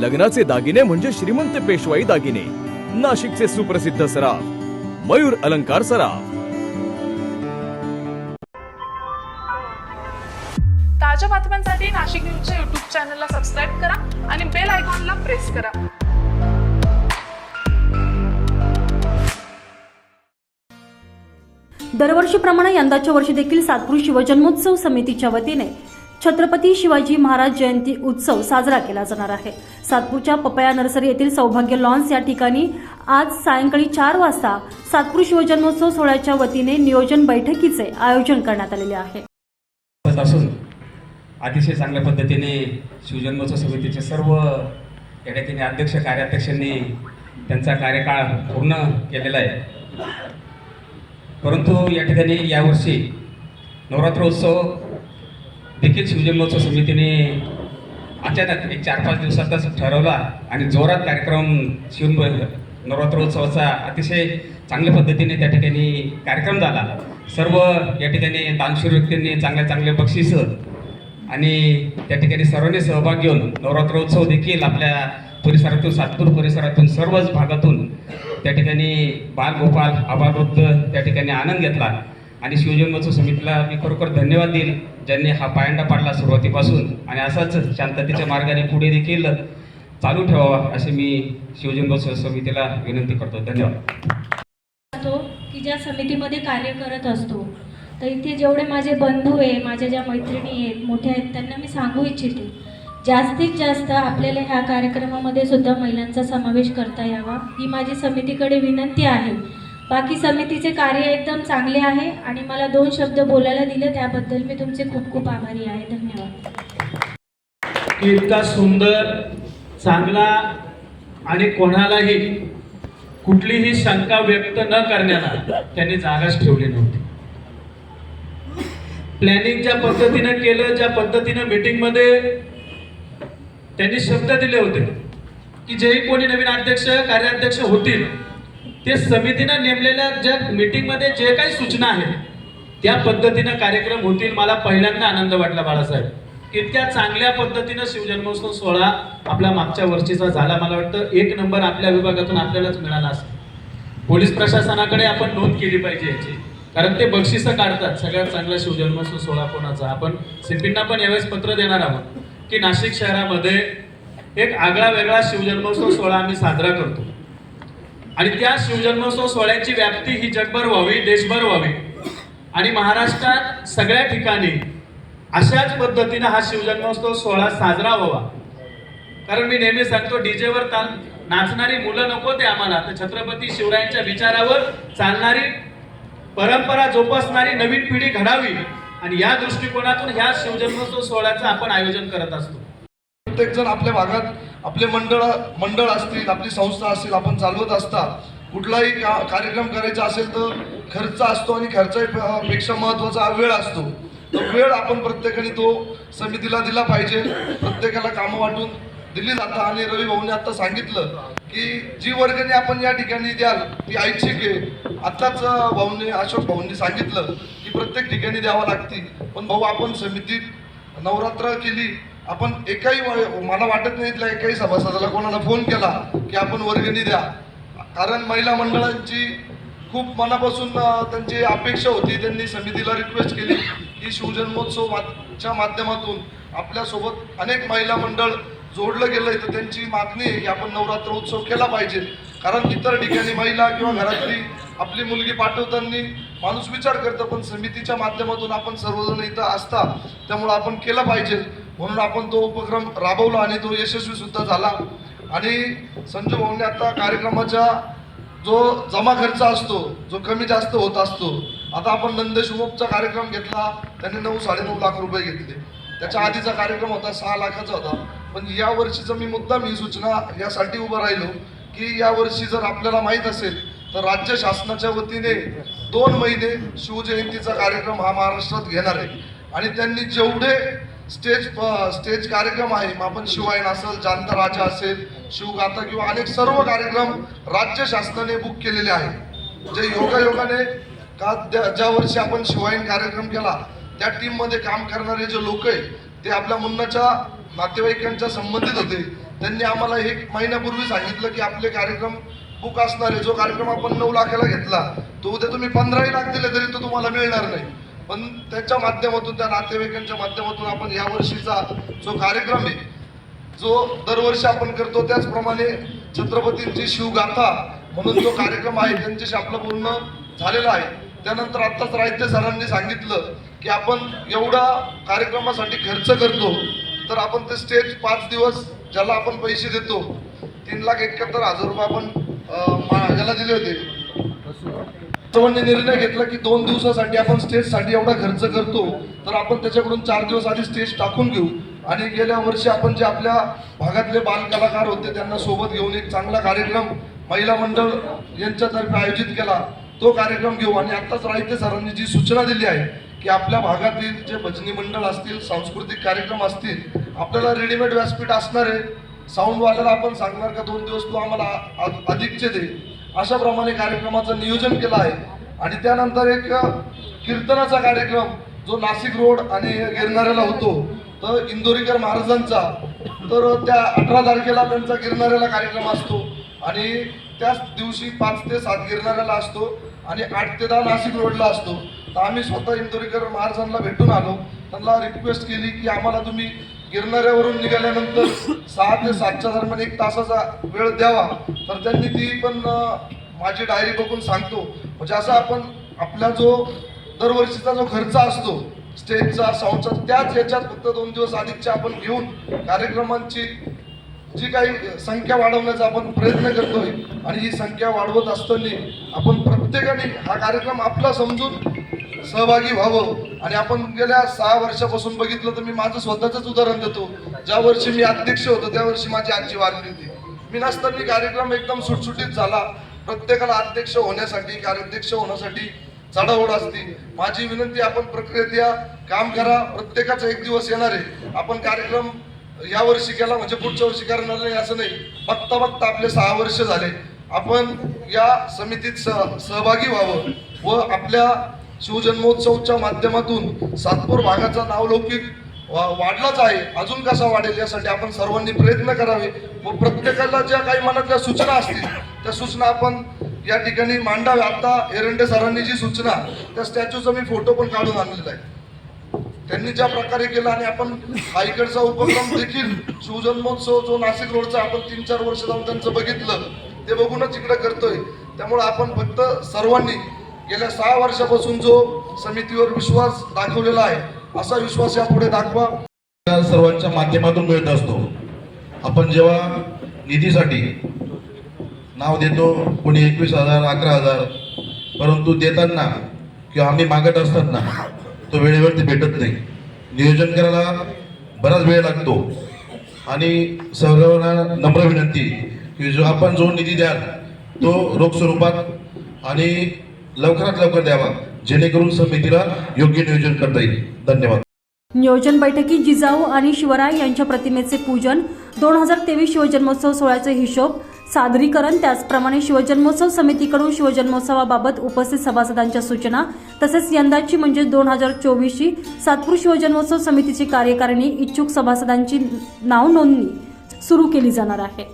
लग्नाचे दागिने म्हणजे श्रीमंत पेशवाई दागिने. नाशिकचे सुप्रसिद्ध सराफ. मयूर अलंकार सराफ. ताज्या बातम्यांसाठी नाशिक न्यूजच्या युट्यूब चॅनलला सबस्क्राईब करा आणि बेल आयकॉनला प्रेस करा. दरवर्षीप्रमाणे यंदाच्या वर्षी देखील सातपूर शिवजन्मोत्सव समितीच्या वतीने छत्रपती शिवाजी महाराज जयंती उत्सव साजरा केला जाणार आहे. सातपूरच्या पपया नर्सरी येथील सौभाग्य लॉन्स या ठिकाणी आज सायंकाळी चार वाजता सातपूर शिवजन्मोत्सव सोहळ्याच्या वतीने नियोजन बैठकीचे आयोजन करण्यात आलेले आहे. असून अतिशय चांगल्या पद्धतीने शिवजन्मोत्सव समितीचे सर्व या ठिकाणी अध्यक्ष कार्याध्यक्षांनी त्यांचा कार्यकाळ पूर्ण केलेला आहे. परंतु या ठिकाणी यावर्षी नवरात्रोत्सव देखील शिवजन्मोत्सव समितीने अचानक एक चार पाच दिवसातच ठरवला आणि जोरात कार्यक्रम शिव नवरात्रोत्सवाचा अतिशय चांगल्या पद्धतीने त्या ठिकाणी कार्यक्रम झाला. सर्व या ठिकाणी दानशूर व्यक्तींनी चांगल्या चांगले बक्षीस आणि त्या ठिकाणी सर्वांनी सहभाग घेऊन नवरात्रोत्सव देखील आपल्या परिसरातून सातपूर परिसरातून सर्वच भागातून त्या ठिकाणी बालगोपाल आबालवृद्ध त्या ठिकाणी आनंद घेतला. आणि शिवजन्मोत्सव समितीला मी खरोखर धन्यवाद देईल ज्यांनी हा पायंडा पाडला सुरुवातीपासून. आणि असाच शांततेच्या मार्गाने पुढे देखील चालू ठेवावा असे मी शिवजन्मोत्सव समितीला विनंती करतो. धन्यवाद. की ज्या समितीमध्ये कार्य करत असतो तर इथे जेवढे माझे बंधू आहे माझ्या ज्या मैत्रिणी आहेत मोठ्या आहेत त्यांना मी सांगू इच्छिते जास्तीत जास्त आपल्याला ह्या कार्यक्रमामध्ये सुद्धा महिलांचा समावेश करता यावा ही माझी समितीकडे विनंती आहे. बाकी समितीचे कार्य एकदम चांगले आहे आणि मला दोन शब्द बोलायला दिले त्याबद्दल मी तुमचे खूप खूप आभारी आहे. धन्यवाद. इतका सुंदर चांगला आणि कोणालाही कुठलीही शंका व्यक्त न करण्याला त्यांनी जागाच ठेवली नव्हती. प्लॅनिंग ज्या पद्धतीनं केलं ज्या पद्धतीनं मीटिंगमध्ये त्यांनी शब्द दिले होते की जेही कोणी नवीन अध्यक्ष कार्याध्यक्ष होतील ते समितीनं नेमलेल्या ज्या मीटिंगमध्ये जे काही सूचना आहेत त्या पद्धतीनं कार्यक्रम होतील मला पहिल्यांदा आनंद वाटला बाळासाहेब. इतक्या चांगल्या पद्धतीनं शिवजन्मोत्सव सोहळा आपला मागच्या वर्षीचा झाला मला वाटतं एक नंबर आपल्या विभागातून आपल्यालाच मिळाला असेल. पोलीस प्रशासनाकडे आपण नोंद केली पाहिजे याची. कारण ते बक्षिसं काढतात सगळ्यात चांगला शिवजन्मोत्सव सोहळा कोणाचा? आपण सिपींना पण यावेळेस पत्र देणार आहोत की नाशिक शहरामध्ये एक आगळा वेगळा शिवजन्मोत्सव सोहळा आम्ही साजरा करतो. आणि त्या शिवजन्मोत्सव सोहळ्याची व्याप्ती ही जगभर व्हावी देशभर व्हावी. आणि महाराष्ट्रात सगळ्या ठिकाणी अशाच पद्धतीनं हा शिवजन्मोत्सव सोहळा साजरा व्हावा. कारण मी नेहमी सांगतो डीजेवर ताल नाचणारी मुलं नको ते आम्हाला. तर छत्रपती शिवरायांच्या विचारावर चालणारी परंपरा जोपासणारी नवीन पिढी घडावी. आणि या दृष्टिकोनातून ह्या शिवजन्मोत्सव सोहळ्याचं आपण आयोजन करत असतो. प्रत्येक जण आपल्या भागात आपले मंडळ मंडळ असतील आपली संस्था असेल आपण चालवत असता कुठलाही का कार्यक्रम करायचा असेल तर खर्च असतो आणि खर्चापेक्षा महत्त्वाचा वेळ असतो. तो वेळ आपण प्रत्येकाने तो समितीला दिला पाहिजे. प्रत्येकाला कामं वाटून दिली जातात. आणि रवी भाऊने आता सांगितलं की जी वर्गणी आपण या ठिकाणी द्याल ती ऐच्छिक आहे. आत्ताच भाऊने अशोक भाऊंनी सांगितलं की प्रत्येक ठिकाणी द्यावं लागते. पण भाऊ आपण समितीत नवरात्र केली आपण एकाही व- मला वाटत नाही इथल्या एकाही सभासदाला कोणाला फोन केला की आपण वर्गणी द्या. कारण महिला मंडळांची खूप मनापासून त्यांची अपेक्षा होती. त्यांनी समितीला रिक्वेस्ट केली की शिवजन्मोत्सव माध्यमातून आपल्यासोबत अनेक महिला मंडळ जोडलं गेलंय तर त्यांची मागणी आहे की आपण नवरात्र उत्सव केला पाहिजे. कारण इतर ठिकाणी महिला किंवा घरातली आपली मुलगी पाठवताना माणूस विचार करतं पण समितीच्या माध्यमातून आपण सर्वजण इथं असता त्यामुळं आपण केलं पाहिजे. म्हणून आपण तो उपक्रम राबवला आणि तो यशस्वी सुद्धा झाला. आणि संजू भाऊने आता कार्यक्रमाच्या जो जमा खर्च असतो जो कमी जास्त होत असतो आता आपण नंदेशुमोपचा कार्यक्रम घेतला त्यांनी नऊ साडेनऊ लाख रुपये घेतले. त्याच्या आधीचा कार्यक्रम होता सहा लाखाचा होता. पण या वर्षीचा मी मुद्दाम ही सूचना यासाठी उभं राहिलो की या वर्षी जर आपल्याला माहीत असेल तर राज्य शासनाच्या वतीने दोन महिने शिवजयंतीचा कार्यक्रम हा महाराष्ट्रात घेणार आहे. आणि त्यांनी जेवढे स्टेज स्टेज कार्यक्रम आहे. मग आपण शिवायन असेल जांत राजा असेल शिवगाथा किंवा अनेक सर्व कार्यक्रम राज्य शासनाने बुक केलेले आहे जे योगायोगाने का ज्या वर्षी आपण शिवायन कार्यक्रम केला त्या टीममध्ये काम करणारे जे लोक आहे ते आपल्या मुन्नाच्या नातेवाईकांच्या संबंधित होते. त्यांनी आम्हाला एक महिन्यापूर्वी सांगितलं की आपले कार्यक्रम बुक असणारे जो कार्यक्रम आपण नऊ लाखाला घेतला तो उद्या तुम्ही पंधराही लाख दिले तरी तो तुम्हाला मिळणार नाही. पण त्याच्या माध्यमातून त्या नातेवाईकांच्या माध्यमातून आपण या वर्षीचा जो कार्यक्रम आहे जो दरवर्षी आपण करतो त्याचप्रमाणे छत्रपतींची शिवगाथा म्हणून जो कार्यक्रम आहे त्यांच्याशी आपलं पूर्ण झालेला आहे. त्यानंतर आत्ताच राहित्य सरांनी सांगितलं की आपण एवढा कार्यक्रमासाठी खर्च करतो तर आपण ते स्टेज पाच दिवस ज्याला आपण पैसे देतो तीन लाख एकाहत्तर हजार रुपये आपण अं, याला दिले होते. सर्वांनी निर्णय घेतला की दोन दिवसासाठी आपण स्टेजसाठी एवढा खर्च करतो तर आपण त्याच्याकडून चार दिवस आधी स्टेज टाकून घेऊ. आणि गेल्या वर्षी आपण जे आपल्या भागातले बालकलाकार होते त्यांना सोबत घेऊन एक चांगला कार्यक्रम महिला मंडळ यांच्यातर्फे आयोजित केला. तो कार्यक्रम घेऊ. आणि आत्ताच रायते सरांनी जी सूचना दिली आहे की आपल्या भागातील जे भजनी मंडळ असतील सांस्कृतिक कार्यक्रम असतील आपल्याला रेडीमेड व्यासपीठ असणार आहे. साऊंडवाल्याला आपण सांगणार का दोन दिवस तू आम्हाला अधिकचे दे. अशा प्रमाणे कार्यक्रमाचं नियोजन केलं आहे. आणि त्यानंतर एक कीर्तनाचा कार्यक्रम जो नाशिक रोड आणि गिरणाऱ्याला होतो तर इंदोरीकर महाराजांचा. तर त्या अठरा तारखेला त्यांचा गिरणाऱ्याला कार्यक्रम असतो. आणि त्याच दिवशी पाच ते सात गिरणाऱ्याला असतो आणि आठ ते दहा नाशिक रोडला असतो. तर आम्ही स्वतः इंदोरीकर महाराजांना भेटून आलो. त्यांना रिक्वेस्ट केली की आम्हाला तुम्ही गिरणाऱ्यावरून निघाल्यानंतर सहा ते सातच्या दरम्यान एक तासाचा वेळ द्यावा. तर त्यांनी ती पण माझी डायरी बघून सांगतो. म्हणजे असं आपण आपला जो दरवर्षीचा जो खर्च असतो स्टेजचा साऊंडचा त्याच याच्यात फक्त दोन दिवस अधिकच्या आपण घेऊन कार्यक्रमांची जी काही संख्या वाढवण्याचा आपण प्रयत्न करतोय आणि ही संख्या वाढवत असताना आपण प्रत्येकाने हा कार्यक्रम आपला समजून सहभागी व्हावं. आणि आपण गेल्या सहा वर्षापासून बघितलं तर मी माझं स्वतःच उदाहरण देतो. ज्या वर्षी मी अध्यक्ष होतो त्या वर्षी माझी आजी वारली होती. मी नसताना कार्यक्रम एकदम सुटसुटीत झाला. प्रत्येकाला अध्यक्ष होण्यासाठी कार्याध्यक्ष होण्यासाठी चढाओढ असते. माझी विनंती आपण प्रक्रियेत या काम करा. प्रत्येकाचा एक दिवस येणार आहे. आपण कार्यक्रम या वर्षी केला म्हणजे पुढच्या वर्षी करणार नाही असं नाही. बघता बघता आपले सहा वर्ष झाले. आपण या समितीत सह सहभागी व्हावं व आपल्या शिवजन्मोत्सवच्या माध्यमातून सातपूर भागाचा नावलौकिक वाढलाच आहे. अजून कसा वाढेल यासाठी आपण सर्वांनी प्रयत्न करावे. व प्रत्येकाला ज्या काही मनातल्या सूचना असतील त्या सूचना आपण या ठिकाणी मांडाव्या. आता एरंडे सरांनी जी सूचना त्या स्टॅच्यूचा मी फोटो पण काढून आणलेला आहे. त्यांनी ज्या प्रकारे केला आणि आपण हा इकडचा उपक्रम देखील शिवजन्मोत्सव जो नाशिक रोडचा आपण तीन चार वर्ष जाऊन त्यांचं बघितलं ते बघूनच इकडे करतोय. त्यामुळे आपण फक्त सर्वांनी गेल्या सहा वर्षापासून जो समितीवर विश्वास दाखवलेला आहे असा विश्वास यापुढे दाखवा. सर्वांच्या माध्यमातून मिळत असतो. आपण जेव्हा निधीसाठी नाव देतो कोणी एकवीस हजार अकरा हजार परंतु देताना किंवा आम्ही मागत असताना तो वेळेवरती भेटत नाही. नियोजन करायला बराच वेळ लागतो. आणि सर्वांना नम्र विनंती की जो आपण जो निधी द्याल तो रोख स्वरूपात आणि लवकरात लवकर द्यावा. जेणेकरून समितीला योग्य नियोजन करता येईल. धन्यवाद. नियोजन बैठकीत जिजाऊ आणि शिवराय यांच्या प्रतिमेचे पूजन दोन हजार तेवीस शिवजन्मोत्सव सोहळ्याचे हिशोब सादरीकरण त्याचप्रमाणे शिवजन्मोत्सव समितीकडून शिवजन्मोत्सवाबाबत उपस्थित सभासदांच्या सूचना तसेच यंदाची म्हणजे दोन हजार चोवीसची सातपूर शिवजन्मोत्सव समितीची कार्यकारिणी इच्छुक सभासदांची नाव नोंदणी सुरू केली जाणार आहे.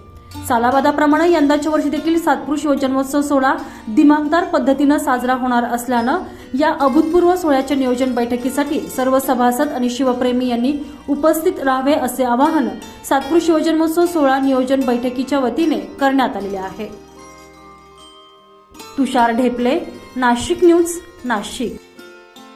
सालाबादाप्रमाणे यंदाच्या वर्षी देखील सातपुरुष योजनोत्सव सोहळा दिमागदार पद्धतीनं साजरा होणार असल्यानं या अभूतपूर्व सोहळ्याच्या नियोजन बैठकीसाठी सर्व सभासद आणि शिवप्रेमी यांनी उपस्थित राहावे असे आवाहन सातपुरुष योजनोत्सव सोहळा नियोजन बैठकीच्या वतीने करण्यात आलेले आहे. तुषार ढेपले नाशिक न्यूज नाशिक.